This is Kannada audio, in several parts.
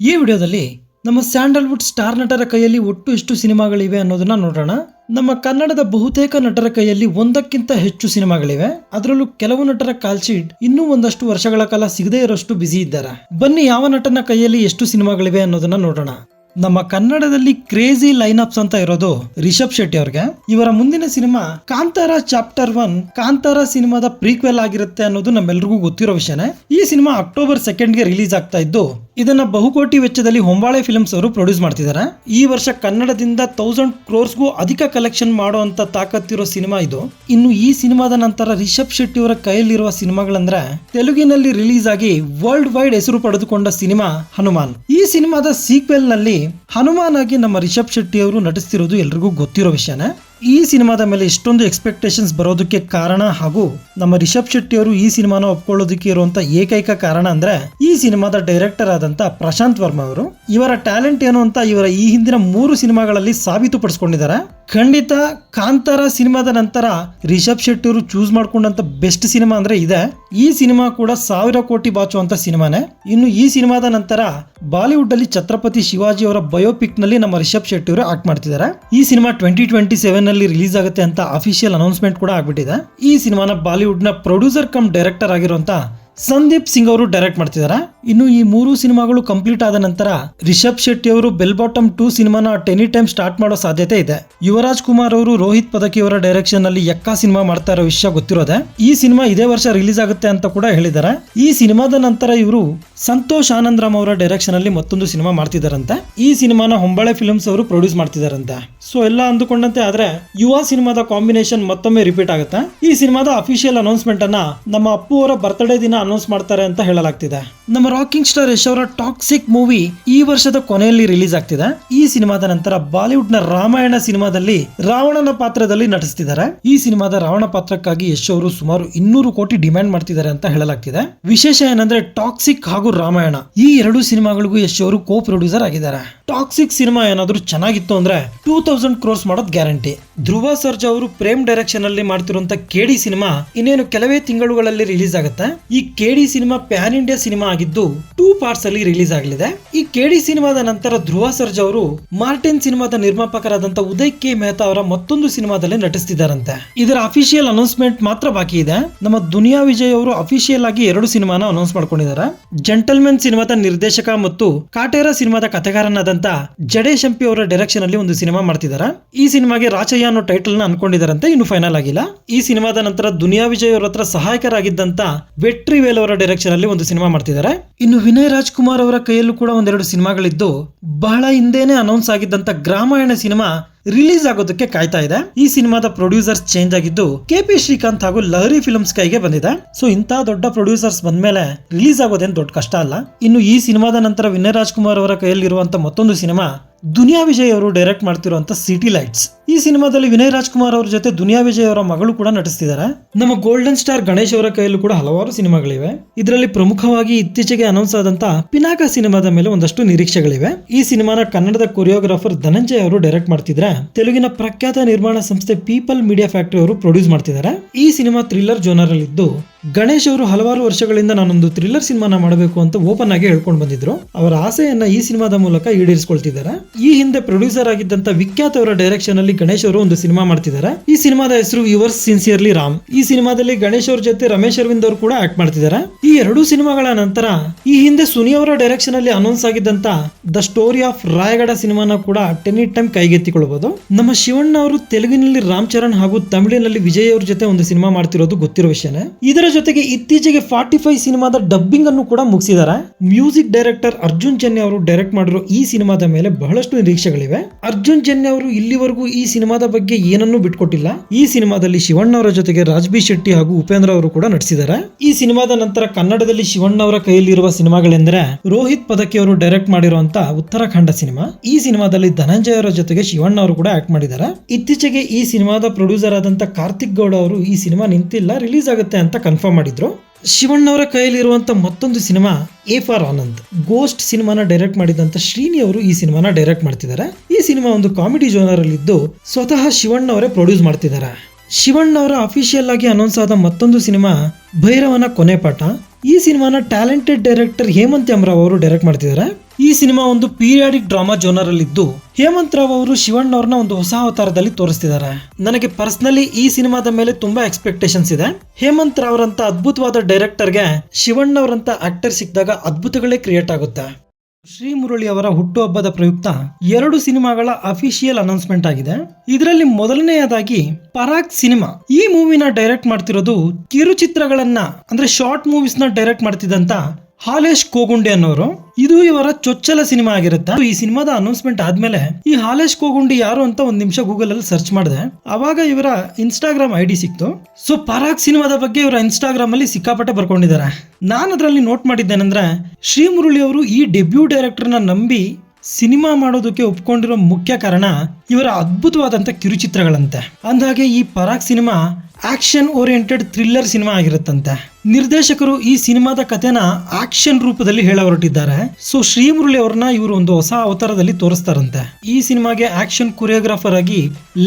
ಈ ವಿಡಿಯೋದಲ್ಲಿ ನಮ್ಮ ಸ್ಯಾಂಡಲ್ವುಡ್ ಸ್ಟಾರ್ ನಟರ ಕೈಯಲ್ಲಿ ಒಟ್ಟು ಎಷ್ಟು ಸಿನಿಮಾಗಳಿವೆ ಅನ್ನೋದನ್ನ ನೋಡೋಣ. ನಮ್ಮ ಕನ್ನಡದ ಬಹುತೇಕ ನಟರ ಕೈಯಲ್ಲಿ ಒಂದಕ್ಕಿಂತ ಹೆಚ್ಚು ಸಿನಿಮಾಗಳಿವೆ. ಅದರಲ್ಲೂ ಕೆಲವು ನಟರ ಕಾಲ್ಶೀಟ್ ಇನ್ನೂ ಒಂದಷ್ಟು ವರ್ಷಗಳ ಕಾಲ ಸಿಗದೇ ಇರೋಷ್ಟು ಬ್ಯುಸಿ ಇದ್ದಾರೆ. ಬನ್ನಿ ಯಾವ ನಟನ ಕೈಯಲ್ಲಿ ಎಷ್ಟು ಸಿನಿಮಾಗಳಿವೆ ಅನ್ನೋದನ್ನ ನೋಡೋಣ. ನಮ್ಮ ಕನ್ನಡದಲ್ಲಿ ಕ್ರೇಜಿ ಲೈನ್ ಅಪ್ಸ್ ಅಂತ ಇರೋದು ರಿಷಬ್ ಶೆಟ್ಟಿ ಅವ್ರಿಗೆ. ಇವರ ಮುಂದಿನ cinema Kantara chapter one Kantara ಸಿನಿಮಾದ ಪ್ರೀಕ್ವೆಲ್ ಆಗಿರುತ್ತೆ ಅನ್ನೋದು ನಮ್ಮೆಲ್ರಿಗೂ ಗೊತ್ತಿರೋ ವಿಷಯನೇ. ಈ ಸಿನಿಮಾ ಅಕ್ಟೋಬರ್ ಸೆಕೆಂಡ್ಗೆ ರಿಲೀಸ್ ಆಗ್ತಾ ಇದ್ದು ಇದನ್ನ ಬಹುಕೋಟಿ ವೆಚ್ಚದಲ್ಲಿ ಹೊಂಬಾಳೆ ಫಿಲ್ಮ್ಸ್ ಅವರು ಪ್ರೊಡ್ಯೂಸ್ ಮಾಡ್ತಿದ್ದಾರೆ ಈ ವರ್ಷ ಕನ್ನಡದಿಂದ ತೌಸಂಡ್ ಕ್ರೋರ್ಸ್ಗೂ ಅಧಿಕ ಕಲೆಕ್ಷನ್ ಮಾಡುವಂತ ತಾಕತ್ತಿರೋ ಸಿನಿಮಾ ಇದು. ಇನ್ನು ಈ ಸಿನಿಮಾದ ನಂತರ ರಿಷಬ್ ಶೆಟ್ಟಿ ಅವರ ಕೈಯಲ್ಲಿರುವ ಸಿನಿಮಾಗಳಂದ್ರೆ ತೆಲುಗಿನಲ್ಲಿ ರಿಲೀಸ್ ಆಗಿ ವರ್ಲ್ಡ್ ವೈಡ್ ಹೆಸರು ಪಡೆದುಕೊಂಡ ಸಿನಿಮಾ ಹನುಮಾನ್. ಈ ಸಿನಿಮಾದ ಸೀಕ್ವೆಲ್ನಲ್ಲಿ ಹನುಮಾನ್ ಆಗಿ ನಮ್ಮ ರಿಷಬ್ ಶೆಟ್ಟಿ ಅವರು ನಟಿಸ್ತಿರೋದು ಎಲ್ರಿಗೂ ಗೊತ್ತಿರೋ ವಿಷಯನೇ. ಈ ಸಿನಿಮಾದ ಮೇಲೆ ಇಷ್ಟೊಂದು ಎಕ್ಸ್ಪೆಕ್ಟೇಷನ್ಸ್ ಬರೋದಕ್ಕೆ ಕಾರಣ ಹಾಗೂ ನಮ್ಮ ರಿಷಬ್ ಶೆಟ್ಟಿ ಅವರು ಈ ಸಿನಿಮಾನ ಒಪ್ಕೊಳ್ಳೋದಕ್ಕೆ ಇರುವಂತ ಏಕೈಕ ಕಾರಣ ಅಂದ್ರೆ ಈ ಸಿನಿಮಾದ ಡೈರೆಕ್ಟರ್ ಆದಂತ ಪ್ರಶಾಂತ್ ವರ್ಮಾ ಅವರು. ಇವರ ಟ್ಯಾಲೆಂಟ್ ಏನು ಅಂತ ಇವರ ಈ ಹಿಂದಿನ ಮೂರು ಸಿನಿಮಾಗಳಲ್ಲಿ ಸಾಬೀತುಪಡಿಸಿಕೊಂಡಿದ್ದಾರೆ ಖಂಡಿತ ಕಾಂತಾರ ಸಿನಿಮಾದ ನಂತರ ರಿಷಬ್ ಶೆಟ್ಟಿ ಅವರು ಚೂಸ್ ಮಾಡ್ಕೊಂಡಂತ ಬೆಸ್ಟ್ ಸಿನಿಮಾ ಅಂದ್ರೆ ಇದೆ. ಈ ಸಿನಿಮಾ ಕೂಡ ಸಾವಿರ ಕೋಟಿ ಬಾಚುವಂತ ಸಿನಿಮಾನೇ. ಇನ್ನು ಈ ಸಿನಿಮಾದ ನಂತರ ಬಾಲಿವುಡ್ ಅಲ್ಲಿ ಛತ್ರಪತಿ ಶಿವಾಜಿ ಅವರ ಬಯೋಪಿಕ್ನಲ್ಲಿ ನಮ್ಮ ರಿಷಬ್ ಶೆಟ್ಟಿ ಅವರು ಆಕ್ಟ್ ಮಾಡ್ತಿದ್ದಾರೆ. ಈ ಸಿನಿಮಾ ಟ್ವೆಂಟಿ ಟ್ವೆಂಟಿ ಸೆವೆನ್ ನಲ್ಲಿ ರಿಲೀಸ್ ಆಗುತ್ತೆ ಅಂತ ಅಫಿಷಿಯಲ್ ಅನೌನ್ಸ್ಮೆಂಟ್ ಕೂಡ ಆಗ್ಬಿಟ್ಟಿದೆ. ಈ ಸಿನಿಮಾನ ಬಾಲಿವುಡ್ನ ಪ್ರೊಡ್ಯೂಸರ್ ಕಮ್ ಡೈರೆಕ್ಟರ್ ಆಗಿರುವಂತ ಸಂದೀಪ್ ಸಿಂಗ್ ಅವರು ಡೈರೆಕ್ಟ್ ಮಾಡ್ತಿದ್ದಾರೆ. ಇನ್ನು ಈ ಮೂರು ಸಿನಿಮಾಗಳು ಕಂಪ್ಲೀಟ್ ಆದ ನಂತರ ರಿಷಬ್ ಶೆಟ್ಟಿ ಅವರು ಬೆಲ್ ಬಾಟಮ್ ಟೂ ಸಿನಿಮಾನ ಟೆನಿ ಟೈಮ್ ಸ್ಟಾರ್ಟ್ ಮಾಡೋ ಸಾಧ್ಯತೆ ಇದೆ. ಯುವರಾಜ್ ಕುಮಾರ್ ಅವರು ರೋಹಿತ್ ಪದಕಿ ಅವರ ಡೈರೆಕ್ಷನ್ನಲ್ಲಿ ಎಕ್ಕ ಸಿನಿಮಾ ಮಾಡ್ತಾ ಇರೋ ವಿಷಯ ಗೊತ್ತಿರೋದೆ. ಈ ಸಿನಿಮಾ ಇದೇ ವರ್ಷ ರಿಲೀಸ್ ಆಗುತ್ತೆ ಅಂತ ಕೂಡ ಹೇಳಿದ್ದಾರೆ. ಈ ಸಿನಿಮಾದ ನಂತರ ಇವರು ಸಂತೋಷ್ ಆನಂದ್ರಾಮ್ ಅವರ ಡೈರೆಕ್ಷನ್ ಅಲ್ಲಿ ಮತ್ತೊಂದು ಸಿನಿಮಾ ಮಾಡ್ತಿದಾರಂತೆ ಈ ಸಿನಿಮಾನ ಹೊಂಬಾಳೆ ಫಿಲ್ಮ್ಸ್ ಅವರು ಪ್ರೊಡ್ಯೂಸ್ ಮಾಡ್ತಿದಾರಂತೆ ಸೊ ಎಲ್ಲ ಅಂದುಕೊಂಡಂತೆ ಆದ್ರೆ, ಯುವ ಸಿನಿಮಾದ ಕಾಂಬಿನೇಷನ್ ಮತ್ತೊಮ್ಮೆ ರಿಪೀಟ್ ಆಗುತ್ತೆ. ಈ ಸಿನಿಮಾದ ಅಫಿಷಿಯಲ್ ಅನೌನ್ಸ್ಮೆಂಟ್ ಅನ್ನ ನಮ್ಮ ಅಪ್ಪು ಅವರ ಬರ್ತ್ಡೇ ದಿನ ಅನೌನ್ಸ್ ಮಾಡ್ತಾರೆ ಅಂತ ಹೇಳಲಾಗ್ತಿದೆ. ನಮ್ಮ ರಾಕಿಂಗ್ ಸ್ಟಾರ್ ಯಶ್ ಅವರ ಟಾಕ್ಸಿಕ್ ಮೂವಿ ಈ ವರ್ಷದ ಕೊನೆಯಲ್ಲಿ ರಿಲೀಸ್ ಆಗ್ತಿದೆ. ಈ ಸಿನಿಮಾದ ನಂತರ ಬಾಲಿವುಡ್ನ ರಾಮಾಯಣ ಸಿನಿಮಾದಲ್ಲಿ ರಾವಣನ ಪಾತ್ರದಲ್ಲಿ ನಟಿಸ್ತಿದ್ದಾರೆ. ಈ ಸಿನಿಮಾದ ರಾವಣ ಪಾತ್ರಕ್ಕಾಗಿ ಯಶ್ ಅವರು ಸುಮಾರು ಇನ್ನೂರು ಕೋಟಿ ಡಿಮ್ಯಾಂಡ್ ಮಾಡ್ತಿದ್ದಾರೆ ಅಂತ ಹೇಳಲಾಗ್ತಿದೆ. ವಿಶೇಷ ಏನಂದ್ರೆ ಟಾಕ್ಸಿಕ್ ಹಾಗೂ ರಾಮಾಯಣ ಈ ಎರಡು ಸಿನಿಮಾಗಳಿಗೂ ಯಶ್ ಅವರು ಕೋ ಪ್ರೊಡ್ಯೂಸರ್ ಆಗಿದ್ದಾರೆ. ಟಾಕ್ಸಿಕ್ ಸಿನಿಮಾ ಏನಾದ್ರೂ ಚೆನ್ನಾಗಿತ್ತು ಅಂದ್ರೆ ಟೂ ತೌಸಂಡ್ ಕ್ರೋಸ್ ಮಾಡೋದ್ ಗ್ಯಾರಂಟಿ. ಧ್ರುವ ಸರ್ಜಾ ಅವರು ಪ್ರೇಮ್ ಡೈರೆಕ್ಷನ್ ಅಲ್ಲಿ ಮಾಡ್ತಿರುವಂತ ಕೆಡಿ ಸಿನಿಮಾ ಇನ್ನೇನು ಕೆಲವೇ ತಿಂಗಳುಗಳಲ್ಲಿ ರಿಲೀಸ್ ಆಗುತ್ತೆ? ಈ KD cinema pan India cinema ಆಗಿದ್ದು ಟೂ ಪಾರ್ಟ್ಸ್ ಅಲ್ಲಿ ರಿಲೀಸ್ ಆಗಲಿದೆ. ಈ ಕೆಡಿ ಸಿನಿಮಾದ ನಂತರ ಧ್ರುವ ಸರ್ಜಾ ಅವರು ಮಾರ್ಟಿನ್ ಸಿನಿಮಾದ ನಿರ್ಮಾಪಕರಾದಂತಹ ಉದಯ್ ಕೆ ಮೆಹ್ತಾ ಅವರ ಮತ್ತೊಂದು ಸಿನಿಮಾದಲ್ಲಿ ನಟಿಸ್ತಿದ್ದಾರಂತೆ. ಇದರ ಅಫಿಷಿಯಲ್ ಅನೌನ್ಸ್ಮೆಂಟ್ ಮಾತ್ರ ಬಾಕಿ ಇದೆ. ನಮ್ಮ ದುನಿಯಾ ವಿಜಯ್ ಅವರು ಅಫಿಷಿಯಲ್ ಆಗಿ ಎರಡು ಸಿನಿಮಾನ ಅನೌನ್ಸ್ ಮಾಡ್ಕೊಂಡಿದ್ದಾರೆ. ಜೆಂಟಲ್ಮೆನ್ ಸಿನಿಮಾದ ನಿರ್ದೇಶಕ ಮತ್ತು ಕಾಟೇರ ಸಿನಿಮಾದ ಕಥೆಗಾರನಾದಂತ ಜಡೇಶ್ ಎಂಪಿ ಅವರ ಡೈರೆಕ್ಷನ್ ಅಲ್ಲಿ ಒಂದು ಸಿನಿಮಾ ಮಾಡ್ತಿದ್ದಾರೆ. ಈ ಸಿನಿಮಾಗೆ ರಾಚಯ್ಯ ಅನ್ನೋ ಟೈಟಲ್ನ ಅನ್ಕೊಂಡಿದಾರಂತೆ, ಇನ್ನು ಫೈನಲ್ ಆಗಿಲ್ಲ. ಈ ಸಿನಿಮಾದ ನಂತರ ದುನಿಯಾ ವಿಜಯ್ ಅವರ ಹತ್ರ ಸಹಾಯಕರಾಗಿದ್ದಂತ ವೆಟ್ರಿ ವೇಲ್ ಅವರ ಡೈರೆಕ್ಷನ್ ಅಲ್ಲಿ ಒಂದು ಸಿನಿಮಾ ಮಾಡ್ತಿದ್ದಾರೆ ಇನ್ನು ವಿನಯ್ ರಾಜ್ಕುಮಾರ್ ಅವರ ಕೈಯಲ್ಲೂ ಕೂಡ ಒಂದೆರಡು ಸಿನಿಮಾಗಳಿದ್ದು, ಬಹಳ ಹಿಂದೆನೆ ಅನೌನ್ಸ್ ಆಗಿದ್ದಂತ ಗ್ರಾಮಾಯಣ ಸಿನಿಮಾ ರಿಲೀಸ್ ಆಗೋದಕ್ಕೆ ಕಾಯ್ತಾ ಇದೆ. ಈ ಸಿನಿಮಾದ ಪ್ರೊಡ್ಯೂಸರ್ಸ್ ಚೇಂಜ್ ಆಗಿದ್ದು ಕೆ ಪಿ ಶ್ರೀಕಾಂತ್ ಹಾಗೂ ಲಹರಿ ಫಿಲ್ಮ್ಸ್ ಕೈಗೆ ಬಂದಿದೆ. ಸೊ ಇಂಥ ದೊಡ್ಡ ಪ್ರೊಡ್ಯೂಸರ್ಸ್ ಬಂದ್ಮೇಲೆ ರಿಲೀಸ್ ಆಗೋದೇನು ದೊಡ್ಡ ಕಷ್ಟ ಅಲ್ಲ. ಇನ್ನು ಈ ಸಿನಿಮಾದ ನಂತರ ವಿನಯ್ ರಾಜ್ಕುಮಾರ್ ಅವರ ಕೈಯಲ್ಲಿರುವಂತಹ ಮತ್ತೊಂದು ಸಿನಿಮಾ, ದುನಿಯಾ ವಿಜಯ್ ಅವರು ಡೈರೆಕ್ಟ್ ಮಾಡ್ತಿರುವಂತ ಸಿಟಿ ಲೈಟ್ಸ್ ಈ ಸಿನಿಮಾದಲ್ಲಿ ವಿನಯ್ ರಾಜ್ಕುಮಾರ್ ಅವರ ಜೊತೆ ದುನಿಯಾ ವಿಜಯ್ ಅವರ ಮಗಳು ಕೂಡ ನಟಿಸ್ತಿದ್ದಾರೆ. ನಮ್ಮ ಗೋಲ್ಡನ್ ಸ್ಟಾರ್ ಗಣೇಶ್ ಅವರ ಕೈಯಲ್ಲೂ ಕೂಡ ಹಲವಾರು ಸಿನಿಮಾಗಳಿವೆ. ಇದರಲ್ಲಿ ಪ್ರಮುಖವಾಗಿ ಇತ್ತೀಚೆಗೆ ಅನೌನ್ಸ್ ಆದಂತ ಪಿನಾಕ ಸಿನಿಮಾದ ಮೇಲೆ ಒಂದಷ್ಟು ನಿರೀಕ್ಷೆಗಳಿವೆ. ಈ ಸಿನಿಮಾನ ಕನ್ನಡದ ಕೊರಿಯೋಗ್ರಾಫರ್ ಧನಂಜಯ್ ಅವರು ಡೈರೆಕ್ಟ್ ಮಾಡ್ತಿದ್ರೆ ತೆಲುಗಿನ ಪ್ರಖ್ಯಾತ ನಿರ್ಮಾಣ ಸಂಸ್ಥೆ ಪೀಪಲ್ ಮೀಡಿಯಾ ಫ್ಯಾಕ್ಟರಿ ಅವರು ಪ್ರೊಡ್ಯೂಸ್ ಮಾಡ್ತಿದ್ದಾರೆ. ಈ ಸಿನಿಮಾ ಥ್ರಿಲ್ಲರ್ ಜೋನರ್ ಅಲ್ಲಿ ಇದ್ದು ಗಣೇಶ್ ಅವರು ಹಲವಾರು ವರ್ಷಗಳಿಂದ ನಾನೊಂದು ಥ್ರಿಲ್ಲರ್ ಸಿನಿಮಾನ ಮಾಡಬೇಕು ಅಂತ ಓಪನ್ ಆಗಿ ಹೇಳ್ಕೊಂಡು ಬಂದಿದ್ರು. ಅವರ ಆಸೆಯನ್ನ ಈ ಸಿನಿಮಾದ ಮೂಲಕ ಈಡೇರಿಸಿಕೊಳ್ತಿದ್ದಾರೆ. ಈ ಹಿಂದೆ ಪ್ರೊಡ್ಯೂಸರ್ ಆಗಿದ್ದಂತ ವಿಖ್ಯಾತ್ ಅವರ ಡೈರೆಕ್ಷನ್ ಅಲ್ಲಿ ಗಣೇಶ್ ಅವರು ಒಂದು ಸಿನಿಮಾ ಮಾಡ್ತಿದ್ದಾರೆ. ಈ ಸಿನಿಮಾದ ಹೆಸರು ಯುವರ್ಸ್ ಸಿನ್ಸಿಯರ್ಲಿ ರಾಮ್. ಈ ಸಿನಿಮಾದಲ್ಲಿ ಗಣೇಶ್ ಅವ್ರ ಜೊತೆ ರಮೇಶ್ ಅರವಿಂದ್ ಅವರು ಕೂಡ ಆಕ್ಟ್ ಮಾಡ್ತಿದ್ದಾರೆ. ಈ ಎರಡು ಸಿನಿಮಾಗಳ ನಂತರ ಈ ಹಿಂದೆ ಸುನಿ ಅವರ ಡೈರೆಕ್ಷನ್ ಅಲ್ಲಿ ಅನೌನ್ಸ್ ಆಗಿದ್ದಂತ ದ ಸ್ಟೋರಿ ಆಫ್ ರಾಯಗಡ ಸಿನಿಮಾನ ಕೂಡ ಟೆನಿ ಟೈಮ್ ಕೈಗೆತ್ತಿಕೊಳ್ಳಬಹುದು ನಮ್ಮ ಶಿವಣ್ಣ ಅವರು ತೆಲುಗಿನಲ್ಲಿ ರಾಮ್ ಚರಣ್ ಹಾಗೂ ತಮಿಳಿನಲ್ಲಿ ವಿಜಯ್ ಅವ್ರ ಜೊತೆ ಒಂದು ಸಿನಿಮಾ ಮಾಡ್ತಿರೋದು ಗೊತ್ತಿರೋ ವಿಷಯನೇ. ಇದರ ಜೊತೆಗೆ ಇತ್ತೀಚೆಗೆ ಫಾರ್ಟಿ ಫೈವ್ ಸಿನಿಮಾದ ಡಬ್ಬಿಂಗ್ ಅನ್ನು ಕೂಡ ಮುಗಿಸಿದ್ದಾರೆ. ಮ್ಯೂಸಿಕ್ ಡೈರೆಕ್ಟರ್ ಅರ್ಜುನ್ ಚೆನ್ನಿ ಅವರು ಡೈರೆಕ್ಟ್ ಮಾಡಿರೋ ಈ ಸಿನಿಮಾದ ಮೇಲೆ ಬಹಳಷ್ಟು ನಿರೀಕ್ಷೆಗಳಿವೆ. ಅರ್ಜುನ್ ಚೆನ್ನಿ ಅವರು ಇಲ್ಲಿವರೆಗೂ ಈ ಸಿನಿಮಾದ ಬಗ್ಗೆ ಏನನ್ನೂ ಬಿಟ್ಕೊಟ್ಟಿಲ್ಲ. ಈ ಸಿನಿಮಾದಲ್ಲಿ ಶಿವಣ್ಣ ಅವರ ಜೊತೆಗೆ ರಾಜ್ಬಿ ಶೆಟ್ಟಿ ಹಾಗೂ ಉಪೇಂದ್ರ ಅವರು ಕೂಡ ನಟಿಸಿದ್ದಾರೆ. ಈ ಸಿನಿಮಾದ ನಂತರ ಕನ್ನಡದಲ್ಲಿ ಶಿವಣ್ಣ ಅವರ ಕೈಯಲ್ಲಿರುವ ಸಿನಿಮಾಗಳೆಂದರೆ ರೋಹಿತ್ ಪದಕಿ ಅವರು ಡೈರೆಕ್ಟ್ ಮಾಡಿರುವಂತ ಉತ್ತರಾಖಂಡ ಸಿನಿಮಾ. ಈ ಸಿನಿಮಾದಲ್ಲಿ ಧನಂಜಯ ಅವರ ಜೊತೆಗೆ ಶಿವಣ್ಣ ಅವರು ಕೂಡ ಆಕ್ಟ್ ಮಾಡಿದ್ದಾರೆ. ಇತ್ತೀಚೆಗೆ ಈ ಸಿನಿಮಾದ ಪ್ರೊಡ್ಯೂಸರ್ ಆದಂತ ಕಾರ್ತಿಕ್ ಗೌಡ ಅವರು ಈ ಸಿನಿಮಾ ನಿಂತಿಲ್ಲ ರಿಲೀಸ್ ಆಗುತ್ತೆ ಅಂತ ಕನ್ಫರ್ಮ್ ಮಾಡಿದ್ರು. ಶಿವಣ್ಣವರ ಕೈಯಲ್ಲಿರುವಂತ ಮತ್ತೊಂದು cinema A for Anand ghost ಸಿನಿಮಾನ ಡೈರೆಕ್ಟ್ ಮಾಡಿದಂತ ಶ್ರೀನಿ ಅವರು ಈ ಸಿನಿಮಾನ ಡೈರೆಕ್ಟ್ ಮಾಡ್ತಿದ್ದಾರೆ. ಈ ಸಿನಿಮಾ ಒಂದು ಕಾಮಿಡಿ ಜೋನರ್ ಅಲ್ಲಿ ಇದ್ದು ಸ್ವತಃ ಶಿವಣ್ಣ ಅವರೇ ಪ್ರೊಡ್ಯೂಸ್ ಮಾಡ್ತಿದ್ದಾರೆ. ಶಿವಣ್ಣ ಅವರ ಅಫಿಷಿಯಲ್ ಆಗಿ ಅನೌನ್ಸ್ ಆದ ಮತ್ತೊಂದು ಸಿನಿಮಾ ಭೈರವನ ಕೊನೆ ಪಾಠ. ಈ ಸಿನಿಮಾನ ಟ್ಯಾಲೆಂಟೆಡ್ ಡೈರೆಕ್ಟರ್ ಹೇಮಂತ್ ಯಮರಾವ್ ಅವರು ಡೈರೆಕ್ಟ್ ಮಾಡ್ತಿದ್ದಾರೆ ಈ ಸಿನಿಮಾ ಒಂದು ಪೀರಿಯಾಡಿಕ್ ಡ್ರಾಮಾ ಜೋನರ್ ಅಲ್ಲಿ ಇದ್ದು ಹೇಮಂತ್ ರಾವ್ ಅವರು ಶಿವಣ್ಣ ಅವ್ರನ್ನ ಒಂದು ಹೊಸ ಅವತಾರದಲ್ಲಿ ತೋರಿಸ್ತಿದ್ದಾರೆ ನನಗೆ ಪರ್ಸನಲಿ ಈ ಸಿನಿಮಾದ ಮೇಲೆ ತುಂಬಾ ಎಕ್ಸ್ಪೆಕ್ಟೇಷನ್ಸ್ ಇದೆ. ಹೇಮಂತ್ ರಾವ್ ರಂತ ಅದ್ಭುತವಾದ ಡೈರೆಕ್ಟರ್ಗೆ ಶಿವಣ್ಣ ಅವರಂತ ಆಕ್ಟರ್ ಸಿಕ್ಕಿದಾಗ ಅದ್ಭುತಗಳೇ ಕ್ರಿಯೇಟ್ ಆಗುತ್ತೆ. ಶ್ರೀ ಮುರಳಿ ಅವರ ಹುಟ್ಟುಹಬ್ಬದ ಪ್ರಯುಕ್ತ ಎರಡು ಸಿನಿಮಾಗಳ ಅಫಿಷಿಯಲ್ ಅನೌನ್ಸ್ಮೆಂಟ್ ಆಗಿದೆ. ಇದರಲ್ಲಿ ಮೊದಲನೆಯದಾಗಿ ಪರಾಗ್ ಸಿನಿಮಾ. ಈ ಮೂವಿನ ಡೈರೆಕ್ಟ್ ಮಾಡ್ತಿರೋದು ಕಿರುಚಿತ್ರಗಳನ್ನ, ಅಂದ್ರೆ ಶಾರ್ಟ್ ಮೂವೀಸ್ನ ಡೈರೆಕ್ಟ್ ಮಾಡ್ತಿದ್ದಂತ ಹಾಲೇಶ್ ಕೋಗುಂಡೆ ಅನ್ನೋರು, ಇದು ಇವರ ಚೊಚ್ಚಲ ಸಿನಿಮಾ ಆಗಿರುತ್ತೆ. ಈ ಸಿನಿಮಾದ ಅನೌನ್ಸ್ಮೆಂಟ್ ಆದ್ಮೇಲೆ ಈ ಹಾಲೇಶ್ ಕೋಗುಂಡಿ ಯಾರು ಅಂತ ಒಂದ್ ನಿಮಿಷ ಗೂಗಲ್ ಅಲ್ಲಿ ಸರ್ಚ್ ಮಾಡಿದೆ. ಅವಾಗ ಇವರ ಇನ್ಸ್ಟಾಗ್ರಾಮ್ ಐ ಡಿ ಸಿಕ್ತು. ಸೊ ಪರಾಗ್ ಸಿನಿಮಾದ ಬಗ್ಗೆ ಇವರ ಇನ್ಸ್ಟಾಗ್ರಾಮ್ ಅಲ್ಲಿ ಸಿಕ್ಕಾಪಟ್ಟೆ ಬರ್ಕೊಂಡಿದ್ದಾರೆ. ನಾನು ಅದರಲ್ಲಿ ನೋಟ್ ಮಾಡಿದ್ದೇನೆಂದ್ರೆ ಶ್ರೀ ಮುರುಳಿ ಅವರು ಈ ಡೆಬ್ಯೂ ಡೈರೆಕ್ಟರ್ನ ನಂಬಿ ಸಿನಿಮಾ ಮಾಡೋದಕ್ಕೆ ಒಪ್ಕೊಂಡಿರೋ ಮುಖ್ಯ ಕಾರಣ ಇವರ ಅದ್ಭುತವಾದಂಥ ಕಿರುಚಿತ್ರಗಳಂತೆ. ಅಂದಾಗೆ ಈ Parag cinema action oriented thriller cinema ಆಗಿರುತ್ತಂತೆ. ನಿರ್ದೇಶಕರು ಈ ಸಿನಿಮಾದ ಕಥೆನ ಆಕ್ಷನ್ ರೂಪದಲ್ಲಿ ಹೇಳ ಹೊರಟಿದ್ದಾರೆ ಸೊ ಶ್ರೀ ಮುರಳಿ ಅವ್ರನ್ನ ಇವರು ಒಂದು ಹೊಸ ಅವತಾರದಲ್ಲಿ ತೋರಿಸ್ತಾರಂತೆ. ಈ ಸಿನಿಮಾಗೆ ಆಕ್ಷನ್ ಕೊರಿಯೋಗ್ರಾಫರ್ ಆಗಿ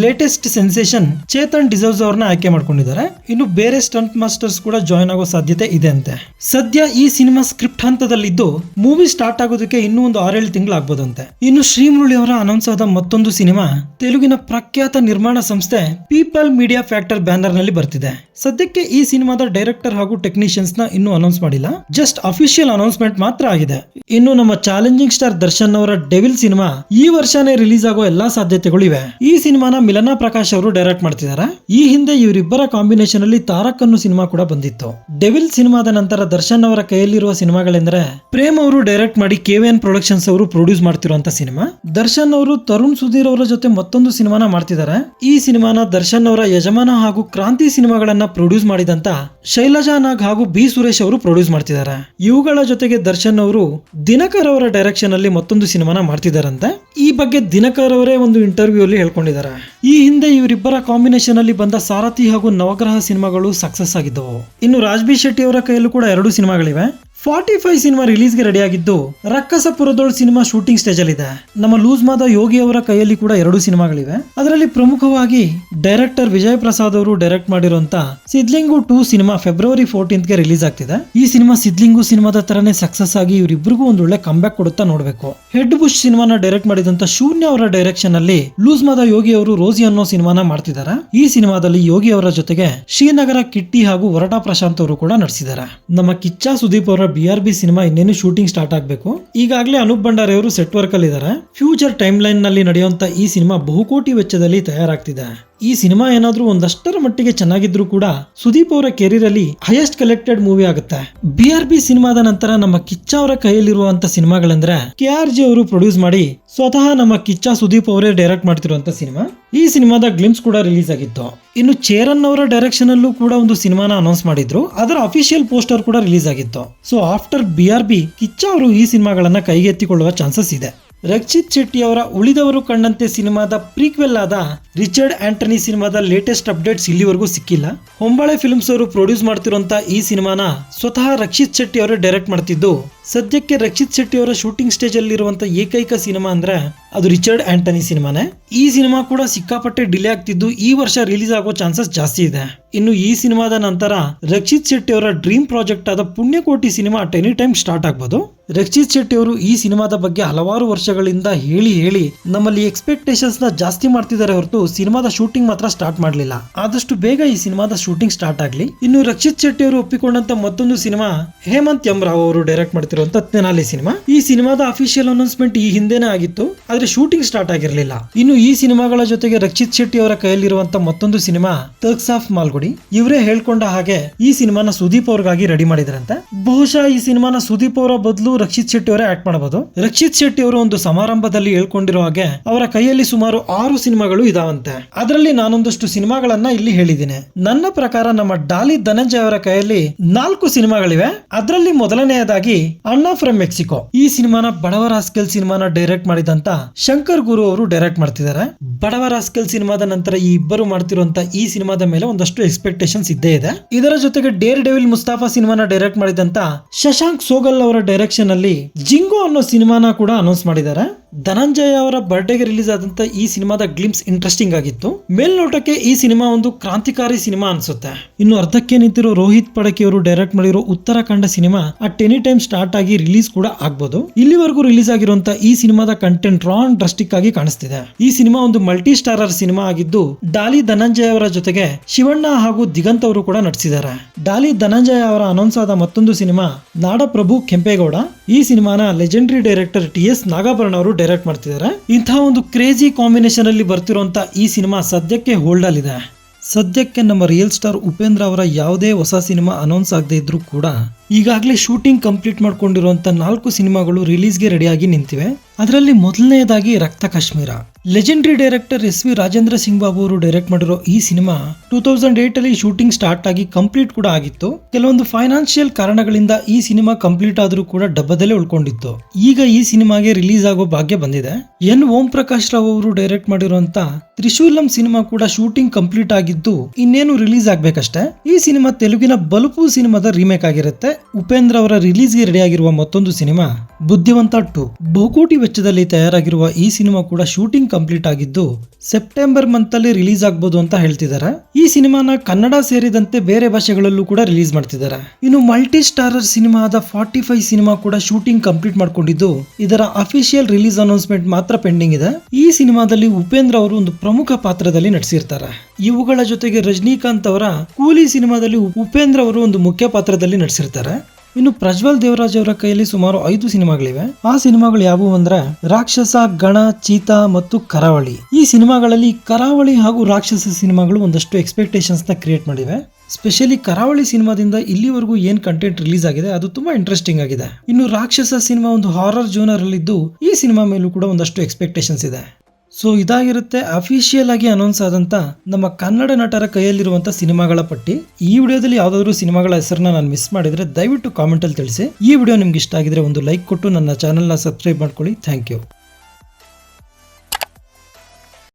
ಲೇಟೆಸ್ಟ್ ಸೆನ್ಸೇಷನ್ ಚೇತನ್ ಡಿಸರ್ವ್ಸ್ ಅವ್ರನ್ನ ಆಯ್ಕೆ ಮಾಡ್ಕೊಂಡಿದ್ದಾರೆ. ಇನ್ನು ಬೇರೆ ಸ್ಟಂಟ್ ಮಾಸ್ಟರ್ಸ್ ಕೂಡ ಜಾಯ್ನ್ ಆಗೋ ಸಾಧ್ಯತೆ ಇದೆ ಅಂತೆ ಸದ್ಯ ಈ ಸಿನಿಮಾ ಸ್ಕ್ರಿಪ್ಟ್ ಹಂತದಲ್ಲಿದ್ದು ಮೂವಿ ಸ್ಟಾರ್ಟ್ ಆಗೋದಕ್ಕೆ ಇನ್ನೂ ಒಂದು ಆರೇಳು ತಿಂಗಳಾಗ್ಬೋದಂತೆ ಇನ್ನು ಶ್ರೀ ಮುರಳಿ ಅವರ ಅನೌನ್ಸ್ ಆದ ಮತ್ತೊಂದು ಸಿನಿಮಾ ತೆಲುಗಿನ ಪ್ರಖ್ಯಾತ ನಿರ್ಮಾಣ ಸಂಸ್ಥೆ ಪೀಪಲ್ ಮೀಡಿಯಾ ಫ್ಯಾಕ್ಟರ್ ಬ್ಯಾನರ್ನಲ್ಲಿ ಬರ್ತಿದೆ. ಸದ್ಯಕ್ಕೆ ಈ ಸಿನಿಮಾದ ಡೈರೆಕ್ಟರ್ ಹಾಗೂ ಟೆಕ್ನಿಷಿಯನ್ಸ್ನ ಇನ್ನೂ ಅನೌನ್ಸ್ ಮಾಡಿಲ್ಲ. ಜಸ್ಟ್ ಅಫಿಷಿಯಲ್ ಅನೌನ್ಸ್ಮೆಂಟ್ ಮಾತ್ರ ಆಗಿದೆ. ಇನ್ನು ನಮ್ಮ ಚಾಲೆಂಜಿಂಗ್ ಸ್ಟಾರ್ ದರ್ಶನ್ ಅವರ ಡೆವಿಲ್ ಸಿನಿಮಾ ಈ ವರ್ಷನೇ ರಿಲೀಸ್ ಆಗೋ ಎಲ್ಲಾ ಸಾಧ್ಯತೆಗಳು ಇವೆ. ಈ ಸಿನಿಮಾನ ಮಿಲನಾ ಪ್ರಕಾಶ್ ಅವರು ಡೈರೆಕ್ಟ್ ಮಾಡ್ತಿದ್ದಾರೆ. ಈ ಹಿಂದೆ ಇವರಿಬ್ಬರ ಕಾಂಬಿನೇಷನ್ ಅಲ್ಲಿ ತಾರಕ್ ಅನ್ನು ಸಿನಿಮಾ ಕೂಡ ಬಂದಿತ್ತು. ಡೆವಿಲ್ ಸಿನಿಮಾದ ನಂತರ ದರ್ಶನ್ ಅವರ ಕೈಯಲ್ಲಿರುವ ಸಿನಿಮಾಗಳೆಂದರೆ ಪ್ರೇಮ್ ಅವರು ಡೈರೆಕ್ಟ್ ಮಾಡಿ ಕೆವಿಎನ್ ಪ್ರೊಡಕ್ಷನ್ಸ್ ಅವರು ಪ್ರೊಡ್ಯೂಸ್ ಮಾಡ್ತಿರುವಂತ ಸಿನಿಮಾ ದರ್ಶನ್ ಅವರು ತರುಣ್ ಸುಧೀರ್ ಅವರ ಜೊತೆ ಮತ್ತೊಂದು ಸಿನಿಮಾನ ಮಾಡ್ತಿದ್ದಾರೆ. ಈ ಸಿನಿಮಾನ ದರ್ಶನ್ ಅವರ ಯಜಮಾನ ಹಾಗೂ ಕ್ರಾಂತಿ ಸಿನಿಮಾಗಳನ್ನ ಪ್ರೊಡ್ಯೂಸ್ ಮಾಡಿದಂತ ಶೈಲಜಾ ಹಾಗೂ ಬಿ ಸುರೇಶ್ ಅವರು ಪ್ರೊಡ್ಯೂಸ್ ಮಾಡ್ತಿದ್ದಾರೆ. ಇವುಗಳ ಜೊತೆಗೆ ದರ್ಶನ್ ಅವರು ದಿನಕರ್ ಅವರ ಡೈರೆಕ್ಷನ್ ಅಲ್ಲಿ ಮತ್ತೊಂದು ಸಿನಿಮಾನ ಮಾಡ್ತಿದ್ದಾರಂತೆ. ಈ ಬಗ್ಗೆ ದಿನಕರ್ ಅವರೇ ಒಂದು ಇಂಟರ್ವ್ಯೂ ಅಲ್ಲಿ ಹೇಳ್ಕೊಂಡಿದ್ದಾರೆ. ಈ ಹಿಂದೆ ಇವರಿಬ್ಬರ ಕಾಂಬಿನೇಷನ್ ಅಲ್ಲಿ ಬಂದ ಸಾರಥಿ ಹಾಗೂ ನವಗ್ರಹ ಸಿನಿಮಾಗಳು ಸಕ್ಸಸ್ ಆಗಿದ್ದವು. ಇನ್ನು ರಾಜ್ಬಿ ಶೆಟ್ಟಿ ಅವರ ಕೈಯಲ್ಲೂ ಕೂಡ ಎರಡು ಸಿನಿಮಾಗಳಿವೆ. ಫಾರ್ಟಿ ಫೈವ್ ಸಿನಿಮಾ ರಿಲೀಸ್ಗೆ ರೆಡಿ ಆಗಿದ್ದು ರಕ್ಕಸಪುರದೊಳ ಸಿನಿಮಾ ಶೂಟಿಂಗ್ ಸ್ಟೇಜ್ ಅಲ್ಲಿ ಇದೆ. ನಮ್ಮ ಲೂಸ್ ಮಾದ ಯೋಗಿ ಅವರ ಕೈಯಲ್ಲಿ ಕೂಡ ಎರಡು ಸಿನಿಮಾಗಳಿವೆ. ಅದರಲ್ಲಿ ಪ್ರಮುಖವಾಗಿ ಡೈರೆಕ್ಟರ್ ವಿಜಯ್ ಪ್ರಸಾದ್ ಅವರು ಡೈರೆಕ್ಟ್ ಮಾಡಿರುವಂತ ಸಿದ್ಲಿಂಗು ಟೂ ಸಿನಿಮಾ ಫೆಬ್ರವರಿ ಫೋರ್ಟೀನ್ತ್ಗೆ ರಿಲೀಸ್ ಆಗ್ತಿದೆ. ಈ ಸಿನಿಮಾ ಸಿದ್ಲಿಂಗು ಸಿನಿಮಾದ ತರನೇ ಸಕ್ಸಸ್ ಆಗಿ ಇವರಿಬ್ಬರಿಗೂ ಒಂದೊಳ್ಳೆ ಕಂಬ್ಯಾಕ್ ಕೊಡುತ್ತಾ ನೋಡ್ಬೇಕು. ಹೆಡ್ ಬುಷ್ ಸಿನಿಮಾನ ಡೈರೆಕ್ಟ್ ಮಾಡಿದಂತ ಶೂನ್ಯ ಅವರ ಡೈರೆಕ್ಷನ್ ಅಲ್ಲಿ ಲೂಸ್ ಮಾದ ಯೋಗಿ ಅವರು ರೋಸಿ ಅನ್ನೋ ಸಿನಿಮಾನ ಮಾಡ್ತಿದ್ದಾರೆ. ಈ ಸಿನಿಮಾದಲ್ಲಿ ಯೋಗಿ ಅವರ ಜೊತೆಗೆ ಶ್ರೀನಗರ ಕಿಟ್ಟಿ ಹಾಗೂ ವರಟಾ ಪ್ರಶಾಂತ್ ಅವರು ಕೂಡ ನಡೆಸಿದ್ದಾರೆ. ನಮ್ಮ ಕಿಚ್ಚ ಸುದೀಪ್ ಅವರ ಬಿ ಆರ್ ಬಿ ಸಿನಿಮಾ ಇನ್ನೇನು ಶೂಟಿಂಗ್ ಸ್ಟಾರ್ಟ್ ಆಗಬೇಕು? ಈಗಾಗಲೇ ಅನೂಪ್ ಭಂಡಾರಿ ಅವರು ಸೆಟ್ ವರ್ಕ್ ಅಲ್ಲಿ ಇದ್ದಾರೆ ಫ್ಯೂಚರ್ ಟೈಮ್ ಲೈನ್ನಲ್ಲಿ ನಡೆಯುವಂತ ಈ ಸಿನಿಮಾ ಬಹುಕೋಟಿ ವೆಚ್ಚದಲ್ಲಿ ತಯಾರಾಗ್ತಿದೆ. ಈ ಸಿನಿಮಾ ಏನಾದ್ರೂ ಒಂದಷ್ಟರ ಮಟ್ಟಿಗೆ ಚೆನ್ನಾಗಿದ್ರು ಕೂಡ ಸುದೀಪ್ ಅವರ ಕೆರಿಯರ್ ಅಲ್ಲಿ ಹೈಯೆಸ್ಟ್ ಕಲೆಕ್ಟೆಡ್ ಮೂವಿ ಆಗುತ್ತೆ. ಬಿ ಆರ್ ಬಿ ಸಿನಿಮಾದ ನಂತರ ನಮ್ಮ ಕಿಚ್ಚ ಅವರ ಕೈಯಲ್ಲಿರುವಂತ ಸಿನಿಮಾಗಳಂದ್ರೆ ಕೆ ಆರ್ ಜಿ ಅವರು ಪ್ರೊಡ್ಯೂಸ್ ಮಾಡಿ ಸ್ವತಃ ನಮ್ಮ ಕಿಚ್ಚ ಸುದೀಪ್ ಅವರೇ ಡೈರೆಕ್ಟ್ ಮಾಡ್ತಿರುವಂತ ಸಿನಿಮಾ. ಈ ಸಿನಿಮಾದ ಗ್ಲಿಮ್ಸ್ ಕೂಡ ರಿಲೀಸ್ ಆಗಿತ್ತು. ಇನ್ನು ಚೇರನ್ ಅವರ ಡೈರೆಕ್ಷನ್ ಅಲ್ಲೂ ಕೂಡ ಒಂದು ಸಿನಿಮಾನ ಅನೌನ್ಸ್ ಮಾಡಿದ್ರು. ಅದರ ಅಫಿಷಿಯಲ್ ಪೋಸ್ಟರ್ ಕೂಡ ರಿಲೀಸ್ ಆಗಿತ್ತು. So after B R B Kichcha ಅವರು ಈ ಸಿನಿಮಾಗಳನ್ನ ಕೈಗೆತ್ತಿಕೊಳ್ಳುವ ಚಾನ್ಸಸ್ ಇದೆ. ರಕ್ಷಿತ್ ಶೆಟ್ಟಿ ಅವರ ಉಳಿದವರು ಕಂಡಂತೆ ಸಿನಿಮಾದ ಪ್ರೀಕ್ವೆಲ್ ಆದ ರಿಚರ್ಡ್ ಆಂಟನಿ ಸಿನಿಮಾದ ಲೇಟೆಸ್ಟ್ ಅಪ್ಡೇಟ್ಸ್ ಇಲ್ಲಿವರೆಗೂ ಸಿಕ್ಕಿಲ್ಲ. ಹೊಂಬಾಳೆ ಫಿಲ್ಮ್ಸ್ ಅವರು ಪ್ರೊಡ್ಯೂಸ್ ಮಾಡ್ತಿರುವಂತಹ ಈ ಸಿನಿಮಾನ ಸ್ವತಃ ರಕ್ಷಿತ್ ಶೆಟ್ಟಿ ಅವರೇ ಡೈರೆಕ್ಟ್ ಮಾಡ್ತಿದ್ದು. ಸದ್ಯಕ್ಕೆ ರಕ್ಷಿತ್ ಶೆಟ್ಟಿ ಅವರ ಶೂಟಿಂಗ್ ಸ್ಟೇಜ್ ಅಲ್ಲಿರುವಂತಹ ಏಕೈಕ ಸಿನಿಮಾ ಅಂದ್ರೆ ಅದು ರಿಚರ್ಡ್ ಆಂಟನಿ ಸಿನಿಮಾನೇ. ಈ ಸಿನಿಮಾ ಕೂಡ ಸಿಕ್ಕಾಪಟ್ಟೆ ಡಿಲೇ ಆಗ್ತಿದ್ದು ಈ ವರ್ಷ ರಿಲೀಸ್ ಆಗೋ ಚಾನ್ಸಸ್ ಜಾಸ್ತಿ ಇದೆ. ಇನ್ನು ಈ ಸಿನಿಮಾದ ನಂತರ ರಕ್ಷಿತ್ ಶೆಟ್ಟಿ ಅವರ ಡ್ರೀಮ್ ಪ್ರಾಜೆಕ್ಟ್ ಆದ Punyakoti cinema at any time start ಆಗ್ಬೋದು. ರಕ್ಷಿತ್ ಶೆಟ್ಟಿ ಅವರು ಈ ಸಿನಿಮಾದ ಬಗ್ಗೆ ಹಲವಾರು ವರ್ಷಗಳಿಂದ ಹೇಳಿ ಹೇಳಿ ನಮ್ಮಲ್ಲಿ ಎಕ್ಸ್ಪೆಕ್ಟೇಷನ್ಸ್ನ ಜಾಸ್ತಿ ಮಾಡ್ತಿದ್ದಾರೆ ಹೊರತು ಸಿನಿಮಾದ ಶೂಟಿಂಗ್ ಮಾತ್ರ ಸ್ಟಾರ್ಟ್ ಮಾಡಲಿಲ್ಲ. ಆದಷ್ಟು ಬೇಗ ಈ ಸಿನಿಮಾದ ಶೂಟಿಂಗ್ ಸ್ಟಾರ್ಟ್ ಆಗಲಿ. ಇನ್ನು ರಕ್ಷಿತ್ ಶೆಟ್ಟಿ ಅವರು ಒಪ್ಪಿಕೊಂಡಂತ ಮತ್ತೊಂದು ಸಿನಿಮಾ ಹೇಮಂತ್ ಎಂ ರಾವ್ ಅವರು ಡೈರೆಕ್ಟ್ ಮಾಡ್ತಿರುವಂತ ತೆನಾಲಿ ಸಿನಿಮಾ. ಈ ಸಿನಿಮಾದ ಅಫಿಷಿಯಲ್ ಅನೌನ್ಸ್ಮೆಂಟ್ ಈ ಹಿಂದೆನೇ ಆಗಿತ್ತು. ಆದ್ರೆ ಶೂಟಿಂಗ್ ಸ್ಟಾರ್ಟ್ ಆಗಿರಲಿಲ್ಲ. ಇನ್ನು ಈ ಸಿನಿಮಾಗಳ ಜೊತೆಗೆ ರಕ್ಷಿತ್ ಶೆಟ್ಟಿ ಅವರ ಕೈಯಲ್ಲಿರುವಂತ ಮತ್ತೊಂದು ಸಿನಿಮಾ ತರ್ಕ್ಸ್ ಆಫ್ ಮಾಲ್ಗುಡಿ ಇವರೇ ಹೇಳ್ಕೊಂಡ ಹಾಗೆ ಈ ಸಿನಿಮಾನ ಸುದೀಪ್ ಅವ್ರಿಗಾಗಿ ರೆಡಿ ಮಾಡಿದ್ರಂತೆ. ಬಹುಶಃ ಈ ಸಿನಿಮಾನ ಸುದೀಪ್ ಅವರ ಬದಲು ರಕ್ಷಿತ್ ಶೆಟ್ಟಿ ಅವರೇ ಆಕ್ಟ್ ಮಾಡಬಹುದು ರಕ್ಷಿತ್ ಶೆಟ್ಟಿ ಅವರು ಒಂದು ಸಮಾರಂಭದಲ್ಲಿ ಹೇಳ್ಕೊಂಡಿರೋ ಹಾಗೆ ಅವರ ಕೈಯಲ್ಲಿ ಸುಮಾರು ಆರು ಸಿನಿಮಾಗಳು ಇದಾವಂತೆ. ಅದರಲ್ಲಿ ನಾನೊಂದಷ್ಟು ಸಿನಿಮಾಗಳನ್ನ ಇಲ್ಲಿ ಹೇಳಿದ್ದೀನಿ. ನನ್ನ ಪ್ರಕಾರ ನಮ್ಮ ಡಾಲಿ ಧನಂಜಯ ಅವರ ಕೈಯಲ್ಲಿ ನಾಲ್ಕು ಸಿನಿಮಾಗಳಿವೆ. ಅದರಲ್ಲಿ ಮೊದಲನೆಯದಾಗಿ ಅಣ್ಣ ಫ್ರಮ್ ಮೆಕ್ಸಿಕೋ ಈ ಸಿನಿಮಾನ ಬಡವರ ಹಾಸ್ಕೆಲ್ ಸಿನಿಮಾನ ಡೈರೆಕ್ಟ್ ಮಾಡಿದಂತ ಶಂಕರ್ ಗುರು ಅವರು ಡೈರೆಕ್ಟ್ ಮಾಡ್ತಿದ್ದಾರೆ. ಬಡವರ ಅಸ್ಕಲ್ ಸಿನಿಮಾದ ನಂತರ ಈ ಇಬ್ಬರು ಮಾಡ್ತಿರುವಂತ ಈ ಸಿನಿಮಾದ ಮೇಲೆ ಒಂದಷ್ಟು ಎಕ್ಸ್ಪೆಕ್ಟೇಷನ್ಸ್ ಇದ್ದೇ ಇದೆ. ಇದರ ಜೊತೆಗೆ ಡೇರ್ ಡೆವಿಲ್ ಮುಸ್ತಾಫಾ ಸಿನಿಮಾನ ಡೈರೆಕ್ಟ್ ಮಾಡಿದಂತ ಶಶಾಂಕ್ ಸೋಗಲ್ ಅವರ ಡೈರೆಕ್ಷನ್ ಅಲ್ಲಿ ಜಿಂಗೋ ಅನ್ನೋ ಸಿನಿಮಾನ ಕೂಡ ಅನೌನ್ಸ್ ಮಾಡಿದ್ದಾರೆ. ಧನಂಜಯ ಅವರ ಬರ್ಡೇಗೆ ರಿಲೀಸ್ ಆದಂತ ಈ ಸಿನಿಮಾದ ಗ್ಲಿಮ್ಸ್ ಇಂಟ್ರೆಸ್ಟಿಂಗ್ ಆಗಿತ್ತು. ಮೇಲ್ನೋಟಕ್ಕೆ ಈ ಸಿನಿಮಾ ಒಂದು ಕ್ರಾಂತಿಕಾರಿ ಸಿನಿಮಾ ಅನ್ಸುತ್ತೆ. ಇನ್ನು ಅರ್ಧಕ್ಕೆ ನಿಂತಿರೋ ರೋಹಿತ್ ಪಡಕಿ ಅವರು ಡೈರೆಕ್ಟ್ ಮಾಡಿರೋ Uttarakhanda cinema at any time start ಆಗಿ ರಿಲೀಸ್ ಕೂಡ ಆಗ್ಬೋದು. ಇಲ್ಲಿವರೆಗೂ ರಿಲೀಸ್ ಆಗಿರುವಂತ ಈ ಸಿನಿಮಾದ ಕಂಟೆಂಟ್ ರಾ ಅಂಡ್ ಡ್ರಸ್ಟಿಕ್ ಆಗಿ ಕಾಣಿಸ್ತಿದೆ. ಈ ಸಿನಿಮಾ ಒಂದು ಮಲ್ಟಿ ಸ್ಟಾರರ್ ಸಿನಿಮಾ ಆಗಿದ್ದು, ಡಾಲಿ ಧನಂಜಯ ಅವರ ಜೊತೆಗೆ ಶಿವಣ್ಣ ಹಾಗೂ ದಿಗಂತ್ ಅವರು ಕೂಡ ನಟಿಸಿದ್ದಾರೆ. ಡಾಲಿ ಧನಂಜಯ ಅವರ ಅನೌನ್ಸ್ ಆದ ಮತ್ತೊಂದು ಸಿನಿಮಾ, ನಾಡಪ್ರಭು ಕೆಂಪೇಗೌಡ. ಈ ಸಿನಿಮಾನ legendary director T S Nagabharana ಅವರು ಡೈರೆಕ್ಟ್ ಮಾಡ್ತಿದ್ದಾರೆ. ಇಂತಹ ಒಂದು ಕ್ರೇಜಿ ಕಾಂಬಿನೇಷನ್ ಅಲ್ಲಿ ಬರ್ತಿರುವಂತ ಈ ಸಿನಿಮಾ ಸದ್ಯಕ್ಕೆ ಹೋಲ್ಡ್ ಅಲ್ಲಿದೆ ಸದ್ಯಕ್ಕೆ ನಮ್ಮ ರಿಯಲ್ ಸ್ಟಾರ್ ಉಪೇಂದ್ರ ಅವರ ಯಾವುದೇ ಹೊಸ ಸಿನಿಮಾ ಅನೌನ್ಸ್ ಆಗದೆ ಇದ್ರೂ ಕೂಡ, ಈಗಾಗಲೇ ಶೂಟಿಂಗ್ ಕಂಪ್ಲೀಟ್ ಮಾಡ್ಕೊಂಡಿರುವಂತ ನಾಲ್ಕು ಸಿನಿಮಾಗಳು ರಿಲೀಸ್ಗೆ ರೆಡಿಯಾಗಿ ನಿಂತಿವೆ. ಅದರಲ್ಲಿ ಮೊದಲನೆಯದಾಗಿ Raktha Kashmira. Legendary director S V Rajendra Singh Babu ಅವರು ಡೈರೆಕ್ಟ್ ಮಾಡಿರೋ ಈ ಸಿನಿಮಾ ಟೂ ತೌಸಂಡ್ ಏಟ್ ಅಲ್ಲಿ ಶೂಟಿಂಗ್ ಸ್ಟಾರ್ಟ್ ಆಗಿ ಕಂಪ್ಲೀಟ್ ಕೂಡ ಆಗಿತ್ತು. ಕೆಲವೊಂದು ಫೈನಾನ್ಷಿಯಲ್ ಕಾರಣಗಳಿಂದ ಈ ಸಿನಿಮಾ ಕಂಪ್ಲೀಟ್ ಆದರೂ ಕೂಡ ಡಬ್ಬದಲ್ಲೇ ಉಳ್ಕೊಂಡಿತ್ತು. ಈಗ ಈ ಸಿನಿಮಾಗೆ ರಿಲೀಸ್ ಆಗೋ ಭಾಗ್ಯ ಬಂದಿದೆ. ಎನ್ ಓಂ ಪ್ರಕಾಶ್ ರಾವ್ ಅವರು ಡೈರೆಕ್ಟ್ ಮಾಡಿರುವಂತ ತ್ರಿಶೂಲಂ ಸಿನಿಮಾ ಕೂಡ ಶೂಟಿಂಗ್ ಕಂಪ್ಲೀಟ್ ಆಗಿದ್ದು ಇನ್ನೇನು ರಿಲೀಸ್ ಆಗ್ಬೇಕಷ್ಟೇ. ಈ ಸಿನಿಮಾ ತೆಲುಗಿನ ಬಲುಪು ಸಿನಿಮಾದ ರೀಮೇಕ್ ಆಗಿರುತ್ತೆ. ಉಪೇಂದ್ರ ಅವರ ರಿಲೀಸ್ಗೆ ರೆಡಿ ಆಗಿರುವ ಮತ್ತೊಂದು ಸಿನಿಮಾ ಬುದ್ಧಿವಂತ ಟು. ಬಹುಕೋಟಿ ವೆಚ್ಚದಲ್ಲಿ ತಯಾರಾಗಿರುವ ಈ ಸಿನಿಮಾ ಕೂಡ ಶೂಟಿಂಗ್ ಕಂಪ್ಲೀಟ್ ಆಗಿದ್ದು ಸೆಪ್ಟೆಂಬರ್ ಮಂತ್ ಅಲ್ಲಿ ರಿಲೀಸ್ ಆಗ್ಬೋದು ಅಂತ ಹೇಳ್ತಿದ್ದಾರೆ ಈ ಸಿನಿಮಾನ ಕನ್ನಡ ಸೇರಿದಂತೆ ಬೇರೆ ಭಾಷೆಗಳಲ್ಲೂ ಕೂಡ ರಿಲೀಸ್ ಮಾಡ್ತಿದ್ದಾರೆ ಇನ್ನು ಮಲ್ಟಿ ಸ್ಟಾರರ್ ಸಿನಿಮಾ ಆದ ಫಾರ್ಟಿ ಫೈವ್ ಸಿನಿಮಾ ಕೂಡ ಶೂಟಿಂಗ್ ಕಂಪ್ಲೀಟ್ ಮಾಡ್ಕೊಂಡಿದ್ದು ಇದರ ಅಫಿಷಿಯಲ್ ರಿಲೀಸ್ ಅನೌನ್ಸ್ಮೆಂಟ್ ಮಾತ್ರ ಪೆಂಡಿಂಗ್ ಇದೆ. ಈ ಸಿನಿಮಾದಲ್ಲಿ ಉಪೇಂದ್ರ ಅವರು ಒಂದು ಪ್ರಮುಖ ಪಾತ್ರದಲ್ಲಿ ನಟಿಸಿರ್ತಾರೆ. ಇವುಗಳ ಜೊತೆಗೆ ರಜನಿಕಾಂತ್ ಅವರ ಕೂಲಿ ಸಿನಿಮಾದಲ್ಲಿ ಉಪೇಂದ್ರ ಅವರು ಒಂದು ಮುಖ್ಯ ಪಾತ್ರದಲ್ಲಿ ನಟಿಸಿರ್ತಾರೆ. ಇನ್ನು ಪ್ರಜ್ವಲ್ ದೇವರಾಜ್ ಅವರ ಕೈಯಲ್ಲಿ ಸುಮಾರು ಐದು ಸಿನಿಮಾಗಳಿವೆ. ಆ ಸಿನಿಮಾಗಳು ಯಾವುವು ಅಂದ್ರೆ ರಾಕ್ಷಸ, ಗಣ, ಚೀತಾ ಮತ್ತು ಕರಾವಳಿ. ಈ ಸಿನಿಮಾಗಳಲ್ಲಿ ಕರಾವಳಿ ಹಾಗೂ ರಾಕ್ಷಸ ಸಿನಿಮಾಗಳು ಒಂದಷ್ಟು ಎಕ್ಸ್ಪೆಕ್ಟೇಷನ್ಸ್ನ ಕ್ರಿಯೇಟ್ ಮಾಡಿವೆ. ಸ್ಪೆಷಲಿ ಕರಾವಳಿ ಸಿನಿಮಾದಿಂದ ಇಲ್ಲಿವರೆಗೂ ಏನ್ ಕಂಟೆಂಟ್ ರಿಲೀಸ್ ಆಗಿದೆ ಅದು ತುಂಬಾ ಇಂಟ್ರೆಸ್ಟಿಂಗ್ ಆಗಿದೆ. ಇನ್ನು ರಾಕ್ಷಸ ಸಿನಿಮಾ ಒಂದು ಹಾರರ್ ಜೋನರ್ ಅಲ್ಲಿದ್ದು ಈ ಸಿನಿಮಾ ಮೇಲೂ ಕೂಡ ಒಂದಷ್ಟು ಎಕ್ಸ್ಪೆಕ್ಟೇಷನ್ಸ್ ಇದೆ. ಸೊ ಇದಾಗಿರುತ್ತೆ ಅಫಿಷಿಯಲ್ ಆಗಿ ಅನೌನ್ಸ್ ಆದಂತ ನಮ್ಮ ಕನ್ನಡ ನಟರ ಕೈಯಲ್ಲಿರುವಂತ ಸಿನಿಮಾಗಳ ಪಟ್ಟಿ. ಈ ವಿಡಿಯೋದಲ್ಲಿ ಯಾವ್ದಾದ್ರು ಸಿನಿಮಾಗಳ ಹೆಸರನ್ನ ನಾನು ಮಿಸ್ ಮಾಡಿದ್ರೆ ದಯವಿಟ್ಟು ಕಾಮೆಂಟ್ ಅಲ್ಲಿ ತಿಳಿಸಿ. ಈ ವಿಡಿಯೋ ನಿಮ್ಗೆ ಇಷ್ಟ ಆಗಿದ್ರೆ ಒಂದು ಲೈಕ್ ಕೊಟ್ಟು ನನ್ನ ಚಾನೆಲ್ನ ಸಬ್ಸ್ಕ್ರೈಬ್ ಮಾಡ್ಕೊಳ್ಳಿ. Thank you